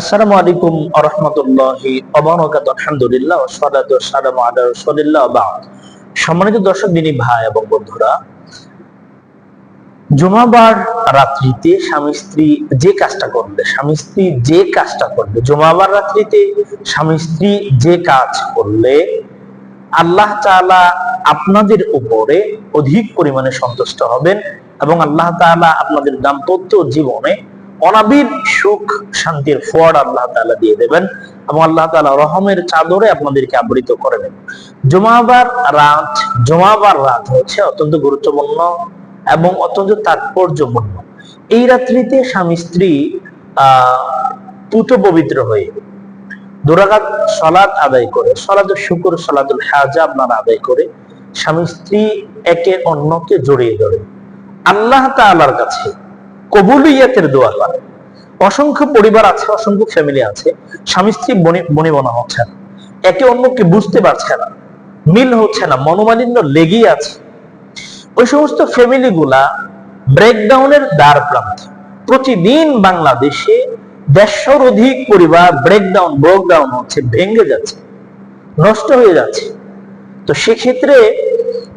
আসসালামু আলাইকুম আরহামতুল্লাহি আলহামদুলিল্লাহ সম্মানিত দর্শক, দিনী ভাই এবং বন্ধুরা, জুমাবার রাত্রিতে স্বামী স্ত্রী যে কাজটা করবে, স্বামী স্ত্রী যে কাজটা করবে, জুমাবার রাত্রিতে স্বামী স্ত্রী যে কাজ করলে আল্লাহ তাআলা আপনাদের উপরে অধিক পরিমাণে সন্তুষ্ট হবেন এবং আল্লাহ তাআলা আপনাদের দাম্পত্য জীবনে অনাবিল সুখ, শান্তির ফোয়ার আল্লাহ তাআলা দিয়ে দেবেন এবং আল্লাহ তাআলা রহমের চাদরে আপনাদেরকে আবৃত করে নেবেন জুমাবার রাত জুমাবার রাত হচ্ছে অত্যন্ত গুরুত্বপূর্ণ এবং অত্যন্ত তাৎপর্যপূর্ণ। এই রাত্রিতে স্বামী, স্ত্রী পুত পবিত্র হয়ে দুরাকাত সলাদ আদায় করে সলাদ শুকুর সলাদুল হাজা আপনারা আদায় করে স্বামী, স্ত্রী একে অন্যকে জড়িয়ে ধরে। আল্লাহ তাআলার কাছে কবুলিয়াতের দোয়া করে অসংখ্য পরিবার আছে, অসংখ্য ফ্যামিলি আছে, স্বামী স্ত্রী বনি বনিবনা হচ্ছে না। একে অন্যকে বুঝতে পারছে না। মিল হচ্ছে না, মনোমালিন্য লেগেই আছে। ওই সমস্ত ফ্যামিলি গুলা ব্রেকডাউনের দ্বার প্রান্তে। প্রতিদিন বাংলাদেশে দেড়শোর অধিক পরিবার ব্রেকডাউন ব্রোকডাউন হচ্ছে, ভেঙে যাচ্ছে, নষ্ট হয়ে যাচ্ছে। তো সেক্ষেত্রে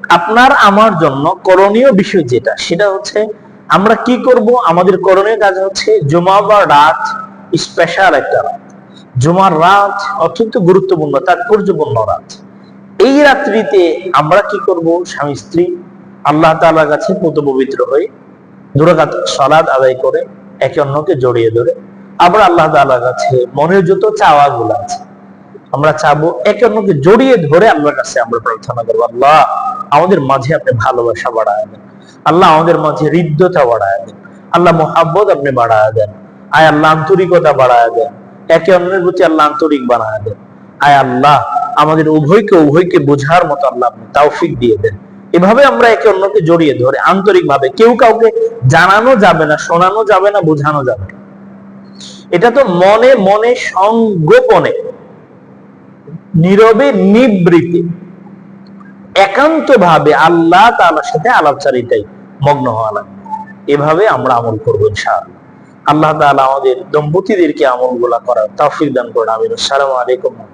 আপনার, আমার জন্য করণীয় বিষয় যেটা, সেটা হচ্ছে আমরা কি করব? আমাদের করণীয় কাজ হচ্ছে জুমাবার রাত স্পেশাল একটা রাত। জুমার রাত অত্যন্ত গুরুত্বপূর্ণ, তাৎপর্যপূর্ণ রাত। এই রাত্রিতে আমরা কি করব? স্বামী, স্ত্রী, আল্লাহ তাআলার কাছে পুত পবিত্র হয়ে দুরাকাত সালাদ আদায় করে একে অন্যকে জড়িয়ে ধরে আবার আল্লাহ তাআলার কাছে মনের যত চাওয়া গুলো আছে, আমরা চাবো একে অন্যকে জড়িয়ে ধরে আল্লাহর কাছে আমরা প্রার্থনা করব, আল্লাহ, আমাদের মাঝে আপনি ভালোবাসা বাড়ায় দেন। আল্লাহ আমাদের মাঝে হৃদ্যতা বাড়ায় দেন। আল্লাহ মোহাব্বত আপনি বাড়ায় দেন। আয় আল্লাহ আন্তরিকতা বাড়ায় দেন। একে অন্যের প্রতি আল্লাহ আন্তরিক বানায় দেন। আয় আল্লাহ, আমাদের উভয়কে উভয়কে বোঝার মতো আল্লাহ আপনি তৌফিক দিয়ে দেন। এভাবে আমরা একে অন্যকে জড়িয়ে ধরে আন্তরিক ভাবে কেউ কাউকে জানানো যাবে না, শোনানো যাবে না, বোঝানো যাবে না। এটা তো মনে মনে সংগোপনে, নীরবে নিবৃত্তি। একান্ত ভাবে আল্লাহ তালার সাথে আলাপচারিতাই মগ্ন হওয়া লাগবে এভাবে আমরা আমল করব ইনশাআল্লাহ। আল্লাহ তালা আমাদের দম্পতিদেরকে আমলগুলা করার তাফিক দান করেন। আমিন। আসসালামু আলাইকুম।